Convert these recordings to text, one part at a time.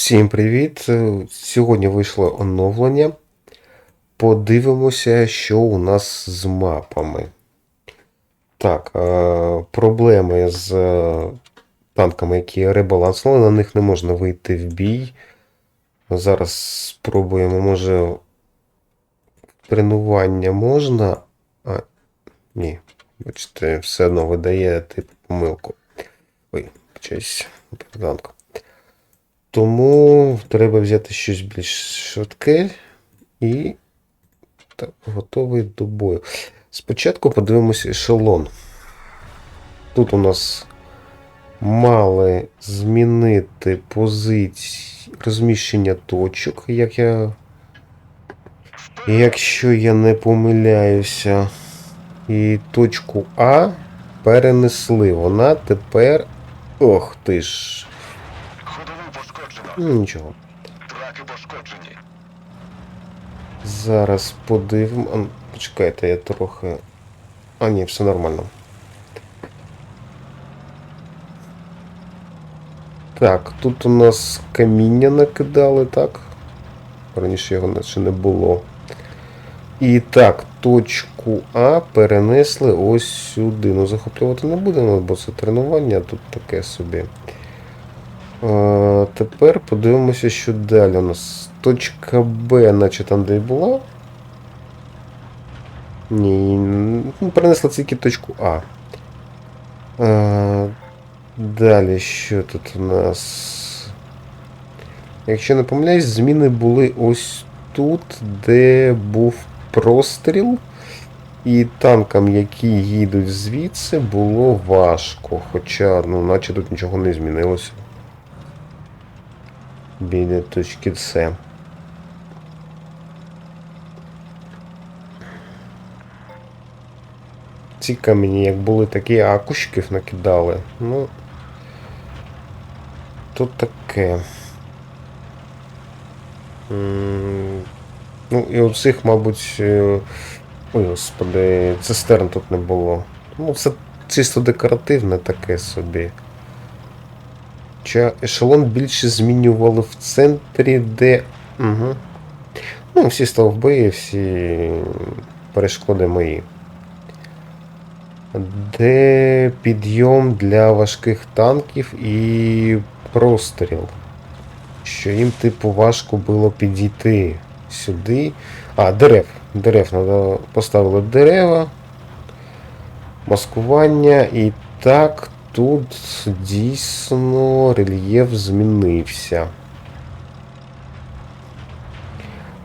Всім привіт! Сьогодні вийшло оновлення. Подивимося, що у нас з мапами. Так, е, проблеми з е, танками, які ребаланснули, на них не можна вийти в бій. Зараз спробуємо, може. Тренування можна. А, ні. Бачите, все одно видає типу помилку. Ой, почаюсь. Танк. Тому треба взяти щось більш швидке і так, готовий до бою. Спочатку подивимося ешелон. Тут у нас мали змінити позиції розміщення точок, як я. Якщо я не помиляюся. І точку А перенесли. Вона тепер. Ох ти ж. Ну, нічого. Траки пошкоджені. Зараз подивимо. Почекайте, я трохи. А, ні, все нормально. Так, тут у нас каміння накидали, так? Раніше його наче не було. І так, точку А перенесли ось сюди. Ну, захоплювати не будемо, бо це тренування, тут таке собі. Тепер подивимося, що далі у нас. Точка Б, наче там, де і була. Ні, ну, тільки точку А. а. Далі, що тут у нас? Якщо не помиляюсь, зміни були ось тут, де був простріл. І танкам, які їдуть звідси, було важко. Хоча, ну, наче тут нічого не змінилося. Біля точки С. Ці камені, як були такі, а кущиків накидали. Ну. Тут таке. Ну, і оцих, мабуть. е, Ой, господи, цистерн тут не було. Ну, це чисто декоративне таке собі. Хоча ешелон більше змінювали в центрі, де. Угу. Ну, всі стовби, всі перешкоди мої. Де підйом для важких танків і простріл. Що їм, типу, важко було підійти сюди. А, дерев. Дерев надо поставили дерева. Маскування. І так, тут дійсно рельєф змінився.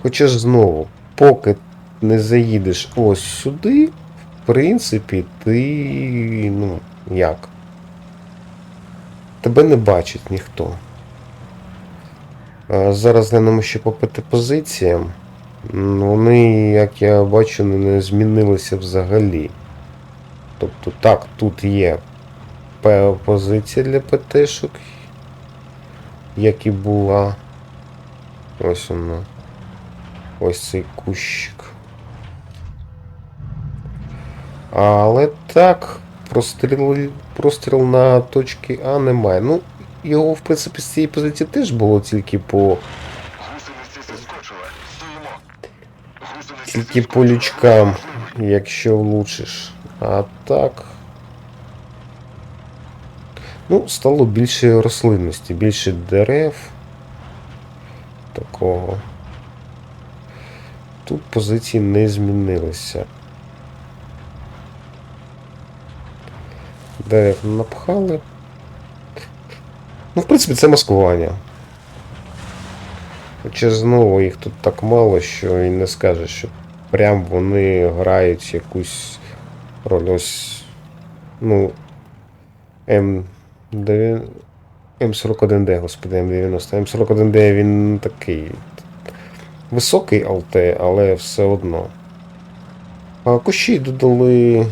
Хоча ж знову, поки не заїдеш ось сюди, в принципі, ти. ну, як? Тебе не бачить ніхто. Зараз глянемо ще попити позиціям. Вони, як я бачу, не змінилися взагалі. Тобто, так, тут є позиція для ПТшок, як і була. Ось вона. Ось цей кущик. Але так, простріл, простріл на точки А немає. Ну, його, в принципі, з цієї позиції теж було тільки по. Тільки по лючкам, якщо влучиш. А так. Ну, стало більше рослинності, більше дерев. Такого. Тут позиції не змінилися. Дерев напхали. Ну, в принципі, це маскування. Хоча знову їх тут так мало, що і не скажеш, що прям вони грають якусь роль. Ось. Ну. М. М41D, господи, М90. М41D він такий. Високий ЛТ, але все одно. А кущі додали.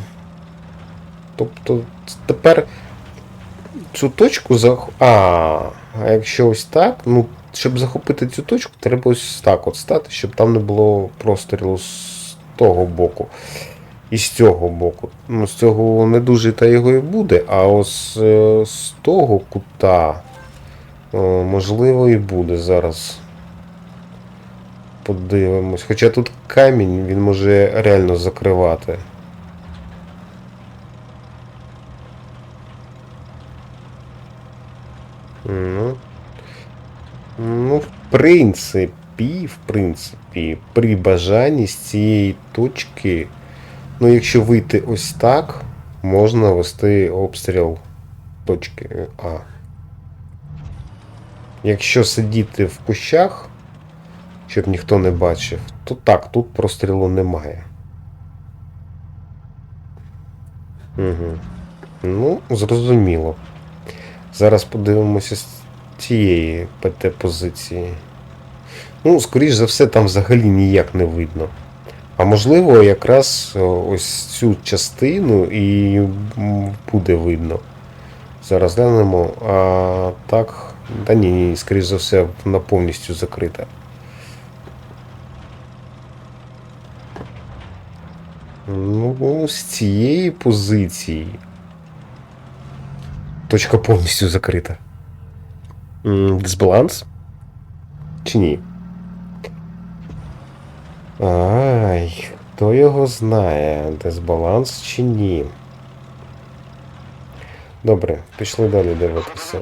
Тобто тепер цю точку зах... А, а якщо ось так, ну, щоб захопити цю точку, треба ось так от стати, щоб там не було прострілу з того боку. І з цього боку. Ну, з цього не дуже та його і буде, а ось е, з того кута можливо, і буде зараз. Подивимось. Хоча тут камінь, він може реально закривати. Ну, ну, в принципі, в принципі, при бажанні з цієї точки, ну, якщо вийти ось так, можна вести обстріл точки А. Якщо сидіти в кущах, щоб ніхто не бачив, то так, тут прострілу немає. Угу. Ну, зрозуміло. Зараз подивимося з цієї ПТ-позиції. Ну, скоріш за все, там взагалі ніяк не видно. А можливо, якраз ось цю частину і буде видно. Зараз глянемо. А так. Та ні, ні, скоріш за все, вона повністю закрита. Ну, з цієї позиції. Точка повністю закрита. Дисбаланс? Чи ні? Ай, хто його знає, дисбаланс чи ні. Добре, пішли далі дивитися.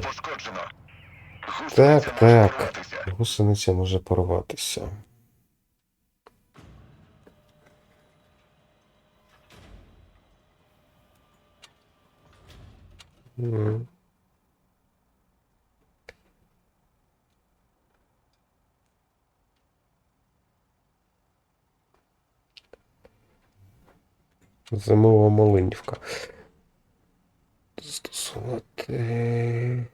Так, так. Гусениця може порватися. М. Зимова малинівка. Застосувати.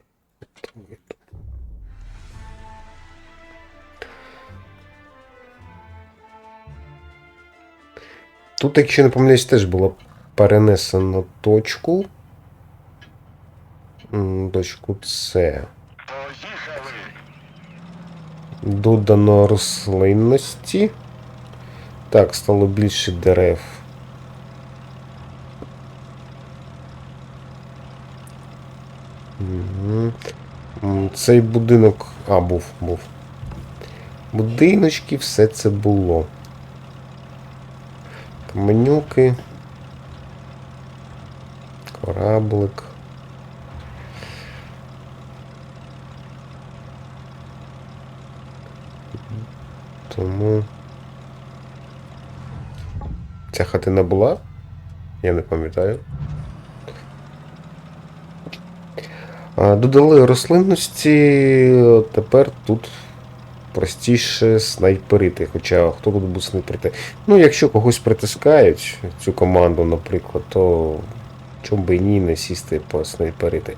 Тут, якщо не помиляюсь, теж було перенесено точку. Точку С. Додано рослинності. Так, стало більше дерев. Мгм. М, Цей будинок. А, був, був. Будиночки, все це було. Каменюки. Кораблик. Тому. Ця хатина була? Я не пам'ятаю. Додали рослинності, тепер тут простіше снайперити. Хоча хто тут буде снайперити? Ну, якщо когось притискають цю команду, наприклад, то чому би і ні не сісти поснайперити.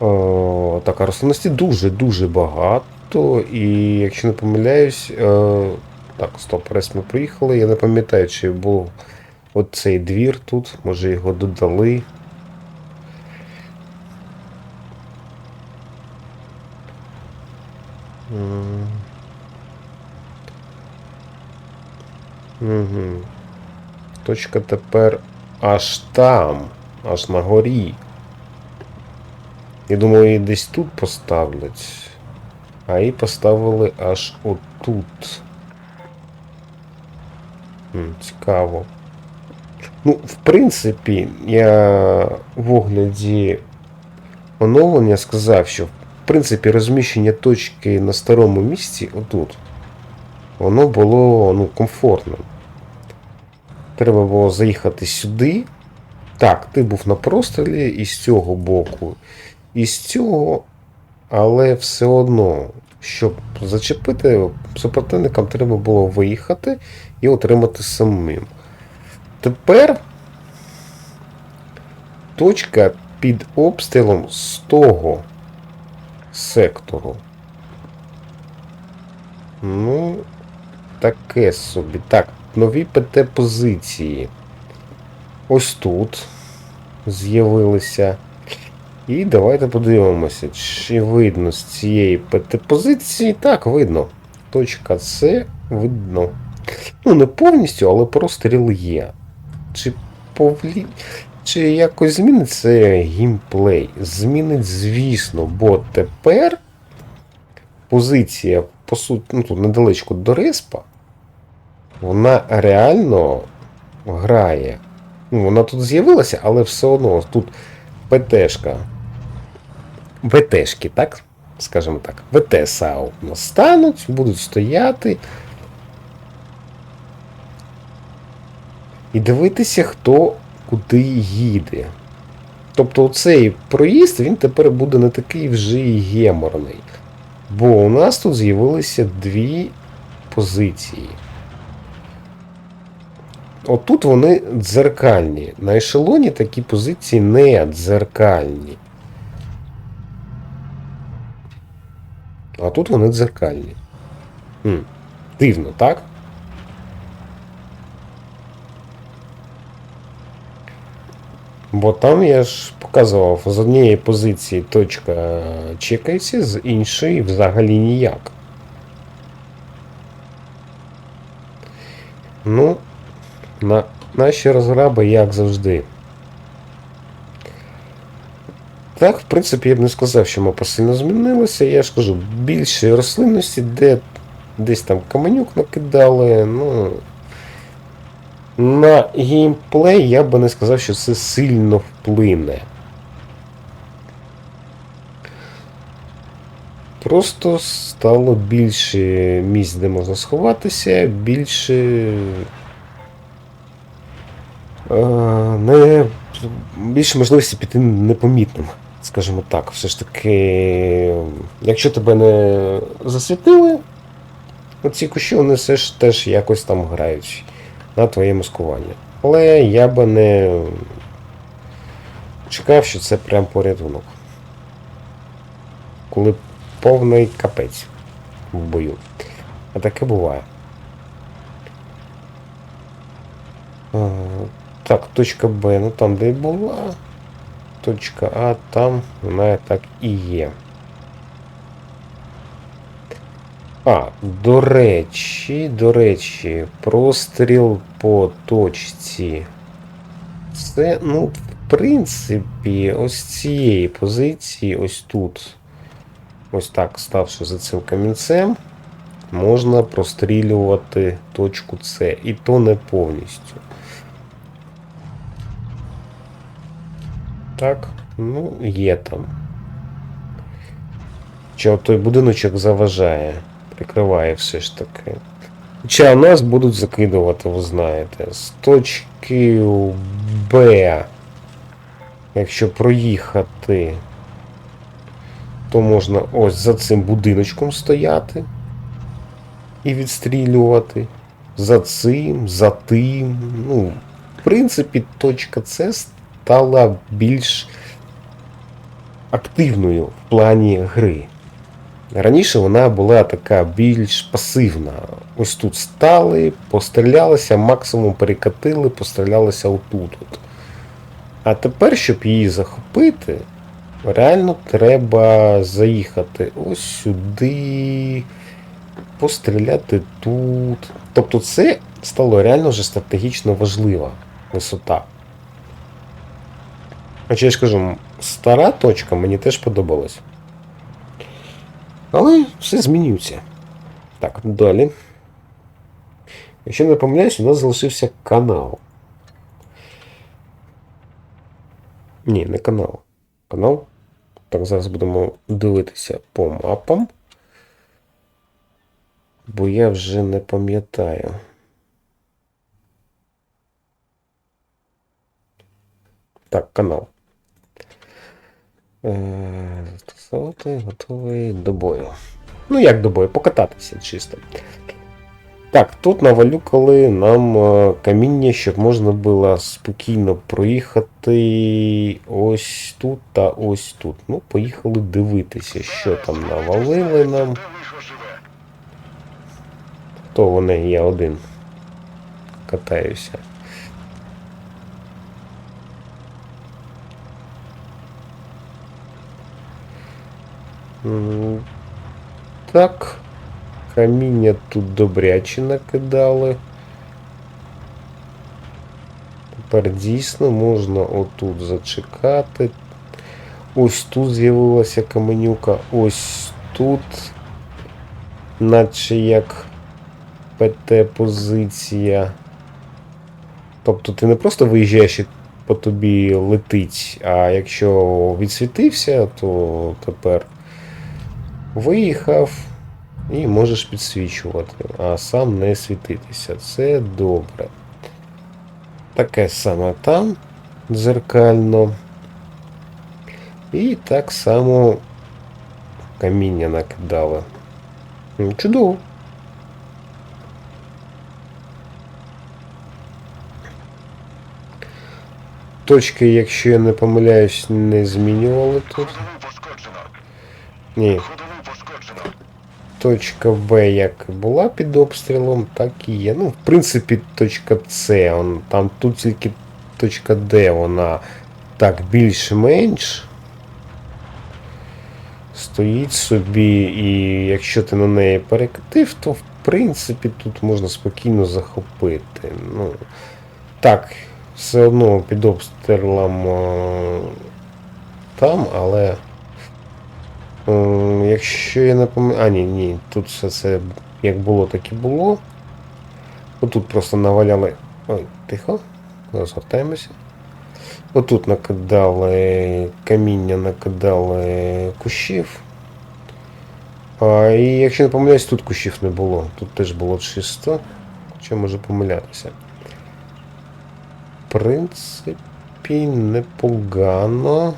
О, так, а рослинності дуже-дуже багато. І якщо не помиляюсь. Е, так, стоп, раз ми приїхали. Я не пам'ятаю, чи був оцей двір тут, може його додали. Угу. Точка тепер аж там, аж на горі. Я думаю, її десь тут поставлять. А її поставили аж отут. М, Цікаво. Ну, в принципі, я в огляді оновлення сказав, що в принципі розміщення точки на старому місці отут. Воно було ну, комфортним. Треба було заїхати сюди. Так, ти був на прострілі і з цього боку, і з цього, але все одно, щоб зачепити, супротивникам треба було виїхати і отримати самим. Тепер точка під обстрілом з того сектору. Ну, таке собі. Так, нові ПТ-позиції. Ось тут з'явилися. І давайте подивимося, чи видно з цієї ПТ-позиції. Так, видно. Точка С видно. Ну, не повністю, але простріл є. Чи повлі... Чи якось змінить це геймплей? Змінить, звісно, бо тепер позиція, по суті, ну тут недалечко до респа, вона реально грає. Ну, вона тут з'явилася, але все одно тут ПТшка. ВТшки, так? Скажімо так, ВТ САУ у нас стануть, будуть стояти. І дивитися, хто куди їде. Тобто цей проїзд він тепер буде не такий вже й геморний. Бо у нас тут з'явилися дві позиції. Отут вони дзеркальні. На ешелоні такі позиції не дзеркальні. А тут вони дзеркальні. Хм. Дивно, так? Бо там я ж показував, з однієї позиції точка чекається, з іншої взагалі ніяк. Ну, на, наші розграби, як завжди. Так, в принципі, я б не сказав, що мапа сильно змінилася. Я ж кажу, більше рослинності, де десь там каменюк накидали, ну. На геймплей я би не сказав, що це сильно вплине. Просто стало більше місць, де можна сховатися, більше. е, Не, більше можливості піти непомітним, скажімо так. Все ж таки, якщо тебе не засвітили, оці кущі вони все ж теж якось там грають на твоє маскування. Але я би не чекав, що це прям порятунок. Коли повний капець в бою. А таке буває. Так, точка Б, ну там де і була. Точка А, там вона так і є. А, до речі, до речі, простріл по точці. Це, ну, в принципі, ось цієї позиції, ось тут. Ось так, ставши за цим камінцем, можна прострілювати точку С. І то не повністю. Так, ну, є там. Чи той будиночок заважає, прикриває все ж таки. Хоча нас будуть закидувати, ви знаєте, з точки Б. Якщо проїхати, то можна ось за цим будиночком стояти і відстрілювати. За цим, за тим. Ну, в принципі, точка С стала більш активною в плані гри. Раніше вона була така більш пасивна. Ось тут стали, пострілялися, максимум перекатили, пострілялися отут. От. А тепер, щоб її захопити, реально треба заїхати ось сюди, постріляти тут. Тобто це стало реально вже стратегічно важлива висота. Хоча я ж кажу, стара точка мені теж подобалась. Але все змінюється. Так, далі. Якщо не помиляюсь, у нас залишився канал. Ні, не канал. Канал. Так, зараз будемо дивитися по мапам. Бо я вже не пам'ятаю. Так, канал. Е, Застосовувати, готовий до бою. Ну, як до бою, покататися чисто. Так, тут навалюкали нам е, каміння, щоб можна було спокійно проїхати ось тут та ось тут. Ну, поїхали дивитися, що там навалили нам. Хто? То вони, я один катаюся. Так. Каміння тут добряче накидали. Тепер дійсно можна отут зачекати. Ось тут з'явилася каменюка, ось тут. наче як ПТ-позиція. Тобто ти не просто виїжджаєш і по тобі летить, а якщо відсвітився, то тепер виїхав і можеш підсвічувати, а сам не світитися. Це добре. Таке саме там дзеркально. І так само каміння накидали. М, Чудово. Точки, якщо я не помиляюсь, не змінювали тут. Ходову пошкоджено. Ні, Ходову пошкоджено. точка Б як була під обстрілом, так і є. Ну, в принципі, точка С. Он, там тут тільки точка Д, вона так більш-менш. Стоїть собі, і якщо ти на неї перекатив, то в принципі тут можна спокійно захопити. Ну, так, все одно під обстрілом там, але. Е, Якщо я не пам'ятаю. А, ні, ні, тут все це як було, так і було. Отут просто наваляли. Ой, тихо. Розгортаємося. Отут накидали каміння, накидали кущів. А, і якщо не помиляюсь, тут кущів не було. Тут теж було чисто. Хоча може помилятися. В принципі, непогано.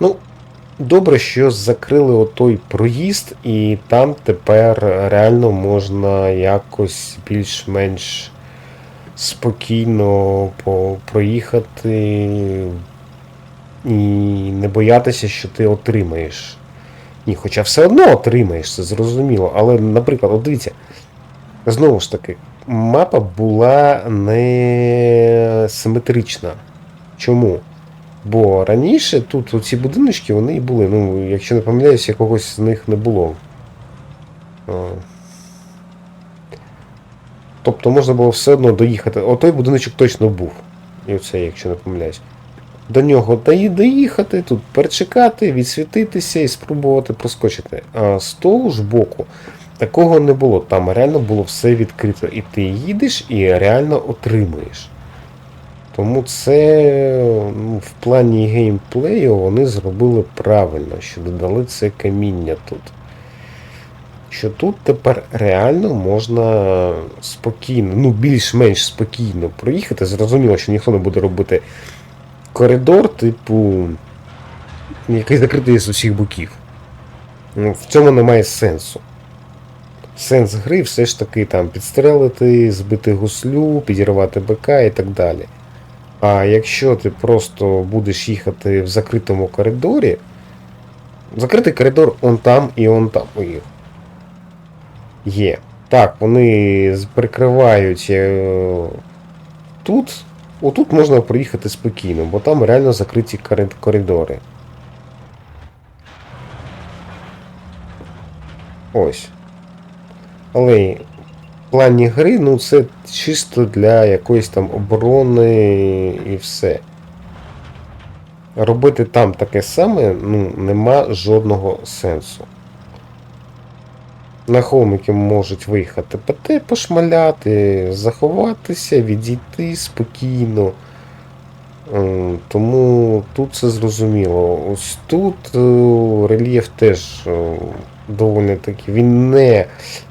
Ну, добре, що закрили отой проїзд, і там тепер реально можна якось більш-менш спокійно по- проїхати і не боятися, що ти отримаєш. Ні, хоча все одно отримаєш, це зрозуміло. Але, наприклад, от дивіться, знову ж таки, мапа була не симетрична. Чому? Бо раніше тут оці будиночки вони і були. Ну, якщо не помиляюсь, якогось з них не було. Тобто можна було все одно доїхати. Отой будиночок точно був. І оце, якщо не помиляюсь. До нього дої- доїхати, тут перечекати, відсвітитися і спробувати проскочити. А з того ж боку такого не було. Там реально було все відкрито. І ти їдеш і реально отримуєш. Тому це ну, в плані геймплею вони зробили правильно, що додали це каміння тут. Що тут тепер реально можна спокійно, ну більш-менш спокійно проїхати. Зрозуміло, що ніхто не буде робити коридор, типу, який закритий з усіх боків. Ну, в цьому немає сенсу. Сенс гри все ж таки там підстрелити, збити гуслю, підірвати БК і так далі. А якщо ти просто будеш їхати в закритому коридорі, закритий коридор он там і он там. Є. Так, вони прикривають е, тут. Отут можна проїхати спокійно, бо там реально закриті коридори. Ось. Але плані гри, ну це чисто для якоїсь там оборони і все. Робити там таке саме, ну, нема жодного сенсу. На холмики можуть виїхати ПТ, пошмаляти, заховатися, відійти спокійно. Ем, Тому тут це зрозуміло. Ось тут е, рельєф теж е, доволі таки. Він не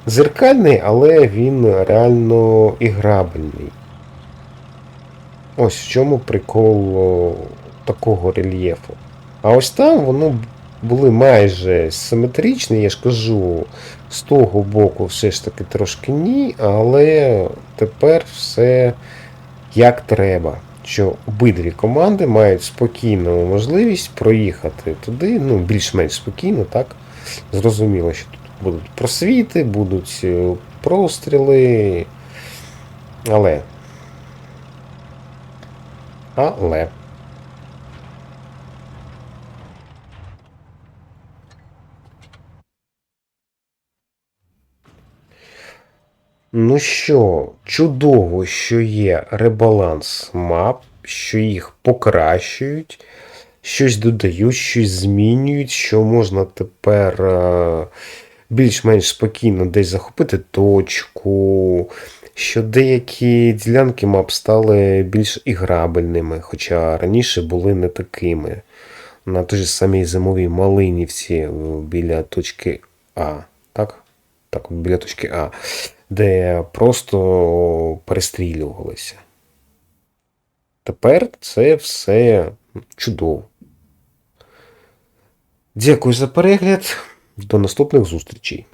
зеркальний, але він реально іграбельний. Ось в чому прикол такого рельєфу. А ось там воно були майже симетричні, я ж кажу, з того боку все ж таки трошки ні, але тепер все як треба. Що обидві команди мають спокійну можливість проїхати туди, ну, більш-менш спокійно, так? Зрозуміло, що тут будуть просвіти, будуть е, простріли. Але. Але. Ну що, чудово, що є ребаланс мап, що їх покращують, щось додають, щось змінюють, що можна тепер е, більш-менш спокійно десь захопити точку, що деякі ділянки мап стали більш іграбельними, хоча раніше були не такими. На той же самій зимовій Малинівці е, біля точки А. Так? Так, біля точки А, де просто перестрілювалися. Тепер це все чудово. Дякую за перегляд. До наступних зустрічей.